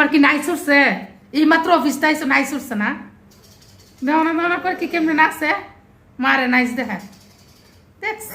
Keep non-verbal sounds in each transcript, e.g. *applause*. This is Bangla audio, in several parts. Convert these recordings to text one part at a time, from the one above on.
তোমার কি নাইস উঠছে এই মাত্র অফিসটা আইসো নাইস উঠছে না? দেওয়া দেওয়া করে কি কেমনে নাচে? মারে নাইস দেখা। দেখছ?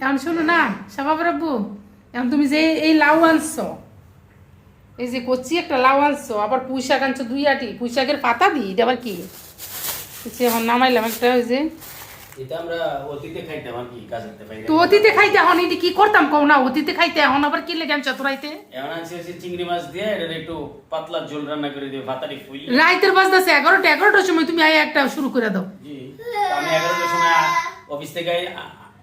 এখন শোনো না শাবাব রাব্বু এখন তুমি যে এই লাউ আনছো, এই যে কচি একটা লাউ আনছো, আবার পুঁই শাক আনছো দুই আটি পুঁই শাকের পাতা দিই এটা আবার কি? এখন নামাইলাম একটা, ওই যে তো অতীতে খাইতে এখন এটি কি করতাম কও না? অতীতে খাইতে এখন আবার কি লেগে চতুরাইতে এমন আছে হচ্ছে চিংড়ি মাছ দিয়ে এটা একটু পাতলা ঝোল রান্না করে দিয়ে ভাতারি ফুল রাইতের বাজতেছে এগারোটা এগারোটার সময় তুমি একটা শুরু করে দাও। জি আমি এগারোটার সময় অফিস থেকে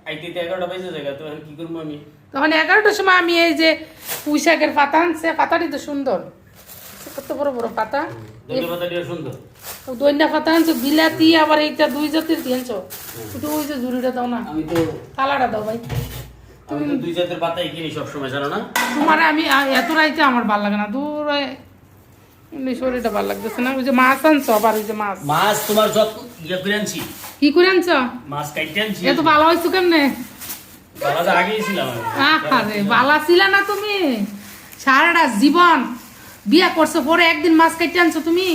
আইতে এগারোটা বেজে যায় তো কি করব আমি? তখন এগারোটার সময় আমি এই যে পুঁই শাকের পাতা আনছে পাতাটি তো সুন্দর। কত বড় বড় পাতা? দৈন্যা আনছো বিলাতি আবার এইটা দুই জাতির দিয়ে আনছো। একটু ওই যে ঝুড়িটা দাও না। দাও ভাই। আমি দুই জাতের পাতাই কিনি সবসময় জানো না? তোমার আমি এত রাইতে আমার ভালো লাগে না। দূর শরীরটা ভালো লাগতেছে না। ওই যে মাছ আনছো আবার ওই যে মাছ। মাছ তোমার ইয়ে করে আনছি। কি করে আনছো? মাছ কাইটে আনছি। এত ভালো হয়েছো কেমনে? বাবা আগেই ছিলাম আরে বালা ছিল না তুমি। সারাটা জীবন বিয়া করছ পরে একদিন মাছ কেটে আনছো তুমি?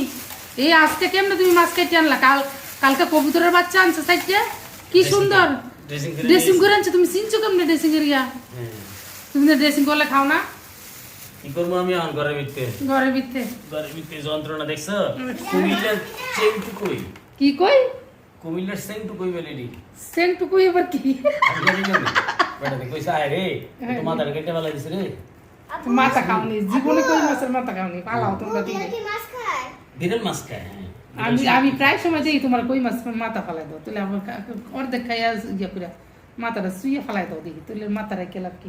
এই আজকে কেমনে তুমি মাছ কেটে আনলা? কাল কালকে কবুতরের বাচ্চা আনছো সাইডে কি সুন্দর। ড্রেসিং করে আনছো তুমি চিনছো কেমনে ড্রেসিং এর গিয়া হ্যাঁ। তুমি তো ড্রেসিং করলে খাও না। কি করব আমি এখন ঘরের ভিতরে? ঘরের ভিতরে। ঘরের ভিতরে যন্ত্রণা দেখছ? কুমিল্লার চেংটু কই কি কই? কুমিল্লার চেংটু কই বেলেডি সেন্টুকু এবার কি? আমি জানি কেমনে? বেটাতে কইছে আয় রে তো মাথাটা কেটে ফেলা দিছে রে। মাথা খাওনি জীবনে কই মাছের মাথা খাওনি? পালাও তোমরা মাছ খায়? দিনের মাছ খায় হ্যাঁ। আমি আমি প্রায় সময় যাই তোমার কই মাছ মাথা ফালাই দাও তাহলে আমার অর্ধেক খাইয়া ইয়ে করে মাথাটা শুয়ে ফালাই দাও দেখি তাহলে মাথাটা কেলাম কি?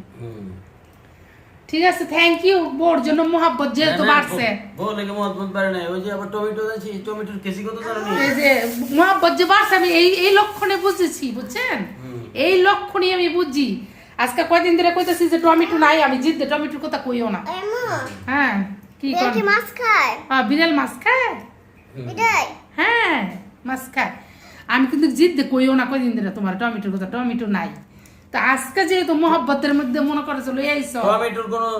ঠিক আছে থ্যাংক ইউ বোর জন্য মোহাব্বত যেহেতু বাড়ছে। বউ লেগে মহব্বত পারে না ওই যে আবার টমেটো আছে টমেটোর কেজি কত জানো এই যে মোহাব্বত যে বাড়ছে আমি এই এই লক্ষণে বুঝেছি বুঝছেন। এই লক্ষণে আমি বুঝছি আজকে কয়দিন ধরে কইতেছি যে টমেটো নাই আমি জিদ্দে টমেটোর কথা কইও না। হ্যাঁ কি কর মাছ খায়? হ্যাঁ, বিড়াল মাছ খায়? হ্যাঁ মাছ খায়। আমি কিন্তু জিদ্দে কইও না কয়দিন ধরে তোমার টমেটোর কথা টমেটো নাই। তো আজকে যেহেতু মোহাব্বতের মধ্যে মনে করে চলো এইসব টমেটোর কোনো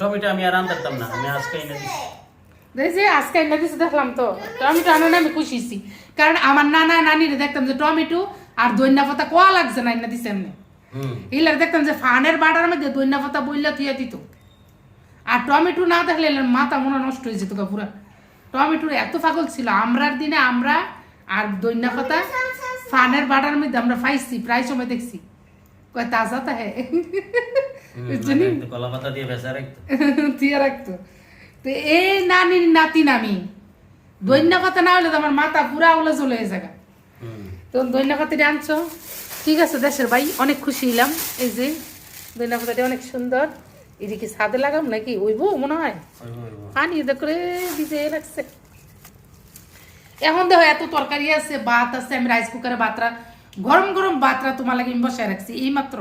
টমেটো আমি আর আনতাম না আমি আজকে এনে এই আজকে এনে দিছে দেখলাম তো। টমেটো আনানে আমি খুশি কারণ আমার নানা নানিরে দেখতাম যে টমেটো আর দৈন্যা পাতা কোয়া লাগছে না এনে দিছে এমনি। হুম দেখতাম যে ফানের বাটার মধ্যে দৈন্যা পাতা বইলা থুয়া দিত আর টমেটো না দেখলে এলার মাথা মনে নষ্ট হয়ে যেত পুরা টমেটোর এত পাগল ছিল আমরার দিনে আমরা আর দৈন্যা পাতা ফানের বাটার মধ্যে আমরা পাইছি প্রায় সময় দেখছি কয় তাজা তা হ্যাঁ কলা পাতা দিয়ে বেচা রাখতো দিয়ে রাখতো তো এই নানির নাতি নামি দৈন্য পাতা না হলে তো আমার মাথা পুরা উলে চলে হুম তো দৈন্য পাতাটি আনছো? ঠিক আছে দেশের ভাই অনেক খুশি হইলাম। এই যে দৈন্য পাতাটি অনেক সুন্দর। এদিকে ছাদে লাগাম নাকি? ওইবো মনে হয়। পানি এদের করে ভিজে রাখছে এখন দেখো এত তরকারি আছে ভাত আছে আমি রাইস কুকারে ভাতরা গরম গরম ভাতরা তোমার লাগে আমি বসায় রাখছি এই মাত্র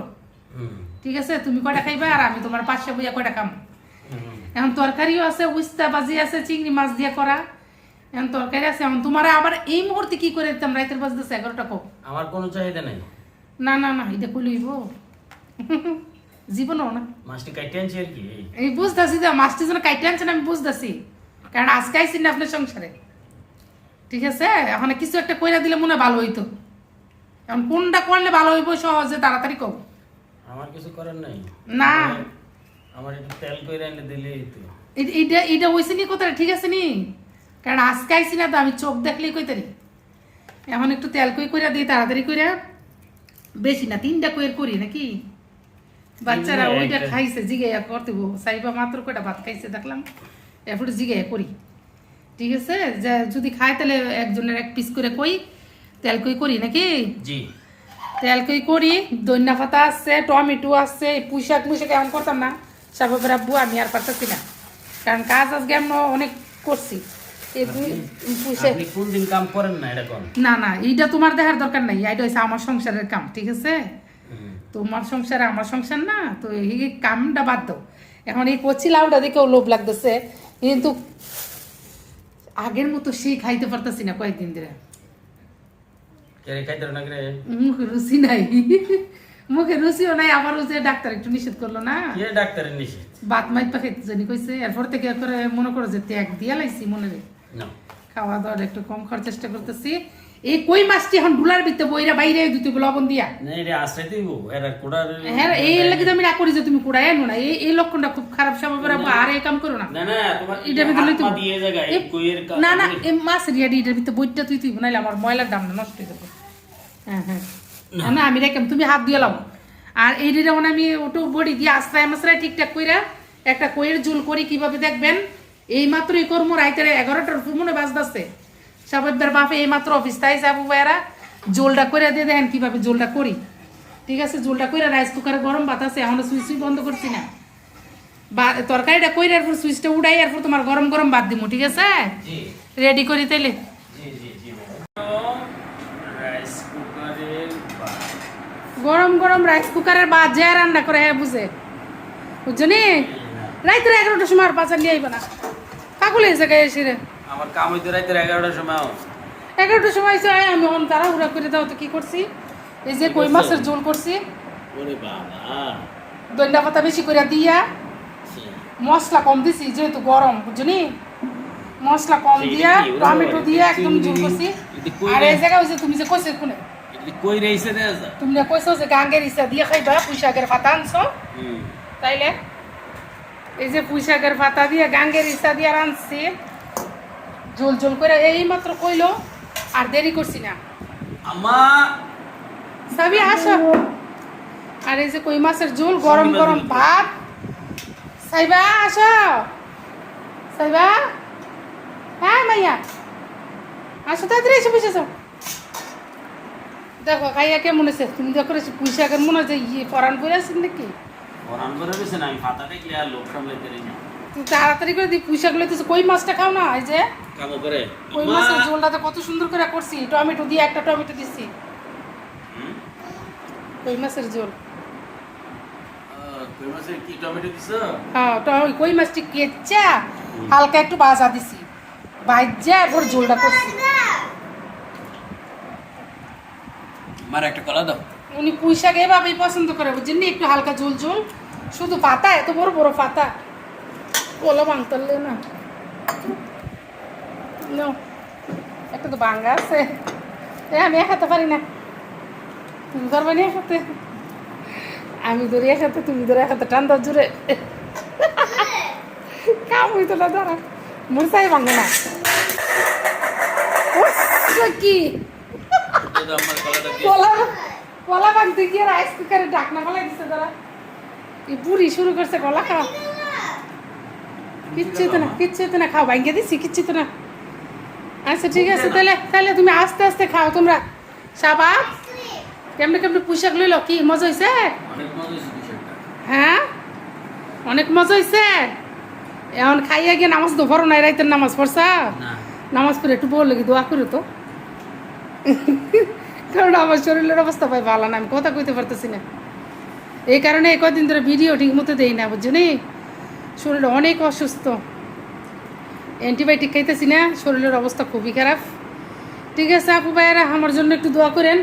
ঠিক আছে তুমি কয়টা খাইবা আর আমি তোমার পাশে বইয়া কয়টা খাম? এখন তরকারিও আছে উস্তা বাজি আছে চিংড়ি মাছ দিয়ে করা। এখন তরকারি আছে এখন তোমার আবার এই মুহূর্তে কি করে দিতাম? রাইতের বাজতেছে এগারোটা কো। আমার কোনো চাহিদা নাই। না না না এটা কইলইব জীবনও না। মাছটি কাইটে আনছি আর কি এই। বুঝতেছি যে মাছটি যেন কাইটে আনছেন আমি বুঝতেছি। কারণ আজকে আইসি না আপনার সংসারে। ঠিক আছে? এখন কিছু একটা কইরা দিলে মনে ভালো হইতো। এখন কোনটা করলে ভালো হইব সহজে তাড়াতাড়ি কব আমার কিছু করার নাই। না। আমার একটু তেল করে এনে এ- এইটা এইটা হয়েছে নি কোথায় ঠিক আছে নি? কারণ আজকে আইসি না তো আমি চোখ দেখলেই কইতারি এখন একটু তেল কই কইরা দিই তাড়াতাড়ি কইরা। বেশি না তিনটা কইর করি নাকি? বাচ্চারা ওইটা খাইছে জিগাইয়া করতে গো সাইবা মাত্র কয়টা ভাত খাইছে দেখলাম। এরপর জিগাইয়া করি। ঠিক আছে? যে যদি খায় তাহলে একজনের এক পিস করে কই তেল কই করি নাকি? জি। তেল কই করি দইনা পাতা আছে টমেটো আছে পুঁই শাক মুই শাক এমন করতাম না। সাবাবের আব্বু আমি আর পারতেছি না। কারণ কাজ আজকে আমরা অনেক করছি। এই পুঁই- পুঁই শাক- আপনি কোন দিন কাম করেন না এটা না না এইটা তোমার দেখার দরকার নাই। এটা আমার সংসারের কাম ঠিক আছে? তোমার সংসার আমার সংসার না তো এই কামটা বাদ দাও। এখন এই কচি লাউটা দেখেও লোভ লাগতেছে। কিন্তু আগের মতো সেই খাইতে পারতেছি না কয়েকদিন ধরে। মুখ রুচি নাই। মুখে রুচিও নাই আবার যে ডাক্তার একটু নিষেধ করল না। কে ডাক্তারের নিষেধ? বাত মাইত পাখি জানি কইছে। এরপর থেকে করে মনে করো যে ত্যাগ দিয়া লাইছি মনে রে খাওয়া দাওয়ার একটু কম খাওয়ার চেষ্টা করতেছি। এই কই মাছটি এখন ডুলার ভিতরে বইরা বাইরে দিতে লবণ দিয়া? হ্যাঁ এই লাগে আমি না করি যে তুমি কুড়াই আনো না। এই এই লক্ষণটা খুব খারাপ স্বভাবের আপু আর এই কাম করো না। না না তোমার এটার ভিতরে তুমি- না না এই মাছ রিয়াডি এটার ভিতরে বইটা তুই তুই নাইলে আমার ময়লার দাম না নষ্ট হয়ে যাবে। হ্যাঁ হ্যাঁ। না, আমি রেখে তুমি হাত দিয়ে লাও। আর এই যেমন আমি ওটু বড়ি দিয়ে আশ্রয় মাসরায় ঠিকঠাক কইরা একটা কইয়ের ঝুল করি কীভাবে দেখবেন? এই মাত্রই কর্ম রাইতে এগারোটার মনে বাজদাছে সাবাইবার বাপে এই মাত্র অফিস তাই যাব ভাইয়ারা। জোলটা করে দিয়ে দেখেন কীভাবে জোলটা করি। ঠিক আছে জোলটা করে রাইস কুকারে গরম আছে এখনও সুইচ সুইচ বন্ধ করছি না। বা তরকারিটা কইরে এরপর সুইচটা উড়াই এরপর তোমার গরম গরম বাদ দিমু ঠিক আছে? রেডি করি তাইলে। গরম গরম রাইস কুকারের ভাত যে রান্না করে হ্যাঁ বুঝে। বুঝছনি রাইতের এগারোটার সময় আর পাচার নিয়ে আইবা না। পাগল হয়েছে গায়ে এসে রে। আমার কাম হইতে রাইতে এগারোটার সময় এগারোটার সময় এসে আমি এখন উড়া করে দাও তো কি করছি। এই যে কই মাছের ঝোল করছি। ওরে বাবা। দইন্ডা পাতা বেশি করে দিয়া। মশলা কম দিছি যেহেতু গরম বুঝছনি? মশলা কম দিয়া টমেটো দিয়া একদম ঝোল করছি। আর এই জায়গা হয়েছে তুমি যে কইছে কোনে কই রইছে তুমি কইছো যে গাঙ্গের ইচ্ছা দিয়ে খাইবা পুঁইশাকের পাতা আনছো। হুম। তাইলে এই যে পুঁইশাকের পাতা দিয়ে গাঙ্গের ইচ্ছা দিয়ে রাঁধছি। ঝোল ঝোল করে এই মাত্র কইলো আর দেরি করছি না। আমা সাবি আসো। আর এই যে কই মাছের ঝোল গরম গরম ভাত। সাইবা আসো। সাইবা। হ্যাঁ মাইয়া। আসো তাড়াতাড়ি এসে বসেছো দেখো খাইয়া কেমন আছে তুমি দেখো পুঁইশাকের মনে হয় যে ইয়ে পরান করে আছেন নাকি? ওরান করে রইছে আমি ফাতা দেখলে আর লোক সামলাইতে রই না। তাড়াতাড়ি করে দিই কই মাছটা খাও না এই যে? কামো করে কই মাছের ঝোলটাতে কত সুন্দর করে করছি টমেটো দিয়ে একটা টমেটো দিছি কই মাছের ঝোল? কই মাছের কি টমেটো দিছ? হ্যাঁ তো কই মাছটি হালকা একটু ভাজা দিছি। ভাজা এরপর ঝোলটা করছি। আমার একটা কলা দাও। উনি পুঁইশাক এভাবেই পছন্দ করে বুঝছেন নি? একটু হালকা ঝোল ঝোল। শুধু পাতা এত বড় বড় পাতা। ওলা ভাঙতারলে না। একটা তো ভাঙ্গা আছে। এ আমি একাতে পারি না। তুমি পারবে না একাতে আমি ধরে একাতে তুমি ধরে একাতে টান্দা জুড়ে কাম হইতো না ধরা মুরসাই ভাঙে না। কি? এই দিয়ে কলা কলা ভাঙতে গিয়ে রাইস কুকারে ডাকনা ফেলাই দিছে তারা? এই বুড়ি শুরু করছে কলা খাওয়া কিচ্ছু তো না কিচ্ছু তো না খাও ভাঙ্গে দিছি কিচ্ছু তো না। আচ্ছা ঠিক আছে তাহলে তাহলে তুমি আস্তে আস্তে খাও তোমরা। সাবাব কেমনে কেমনে পোশাক লইল? কি মজা হয়েছে হ্যাঁ? অনেক মজা হয়েছে এখন খাইয়া গিয়ে নামাজ তো ভরো নাই রাইতের নামাজ পড়ছা? নামাজ পড়ে একটু বল লাগি দোয়া করে তো। কারণ আমার শরীরের অবস্থা পাই ভালো না আমি কথা কইতে পারতেছি না। এই কারণে কদিন ধরে ভিডিও ঠিক মতো দেই না বুঝছেন শরীর অনেক অসুস্থ। অ্যান্টিবায়োটিক খাইতেছি না শরীরের অবস্থা খুবই খারাপ। ঠিক আছে আপু ভাইয়েরা আমার জন্য একটু দোয়া করেন।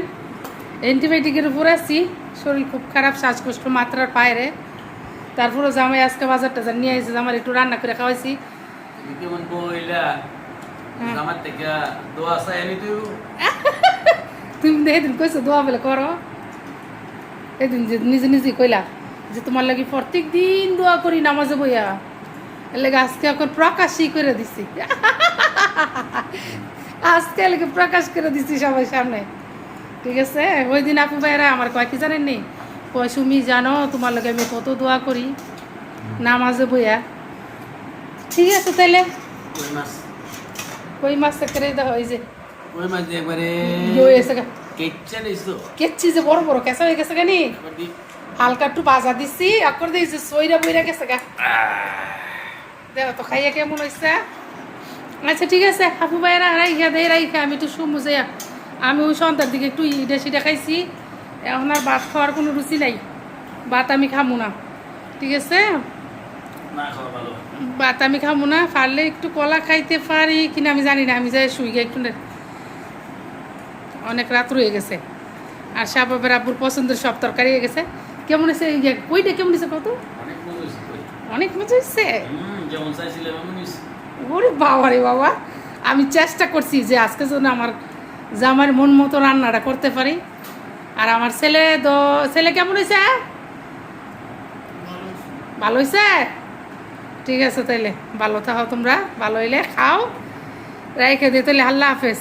অ্যান্টিবায়োটিকের উপর আছি শরীর খুব খারাপ শ্বাসকষ্ট মাত্রার পায়রে তারপরে জামাই আজকে বাজার টাজার নিয়ে আসছে আমার একটু রান্না করে খাওয়াইছি। কেমন বইলা হ্যাঁ। আমার থেকে দোয়া চাই আমি তুই *laughs* তুমি এদিন কইছো দোয়া বলে করো এদিন যে নিজে নিজে কইলা যে তোমার লাগি প্রত্যেক দিন দোয়া করি নামাজে বইয়া এর লাগে আজকে এখন প্রকাশই করে দিছি। আজকে লাগে প্রকাশ করে দিছি সবাই সামনে। ঠিক আছে ওই দিন আপু ভাইরা আমার কয় কি জানেন? নি কয় সুমি জানো তোমার লাগে আমি কত দোয়া করি নামাজে বইয়া ঠিক আছে তাহলে কই মাছ। কই মাছ করে দেওয়া ওই যে। মাছ দিয়ে একবারে। কেচ্ছি যে বড় বড় কেঁচা হয়ে গেছে কেনি হালকা একটু বাজা দিছি আকর দিয়েছি সইরা বইরা গেছে গা। দেখো তো খাইয়া কেমন হয়েছে আচ্ছা ঠিক আছে হাফু ভাইয়েরা রাইখা দেয় রাইখা আমি একটু শুমু যাইয়া। আমি ওই সন্ধ্যার দিকে একটু ইটা সিটা খাইছি। এখন আর ভাত খাওয়ার কোনো রুচি নাই। ভাত আমি খামু না। ঠিক আছে? ভাত আমি খামু না পারলে একটু কলা খাইতে পারি কিনা আমি জানি না আমি যাই শুই গে একটু নে- অনেক রাত রয়ে গেছে। আর শাহবাবের আব্বুর পছন্দের সব তরকারি হয়ে গেছে। কেমন হয়েছে? কইটা কেমন হয়েছে কত অনেক মজা হয়েছে হয়েছে। ওরে বাবা রে বাবা আমি চেষ্টা করছি যে আজকে যেন আমার জামার মন মতো রান্নাটা করতে পারি। আর আমার ছেলে তো ছেলে কেমন হয়েছে? ভালো হয়েছে। ঠিক আছে তাইলে ভালো থাকো তোমরা ভালো হইলে খাও। রেখে দিয়ে তাহলে আল্লাহ হাফেজ।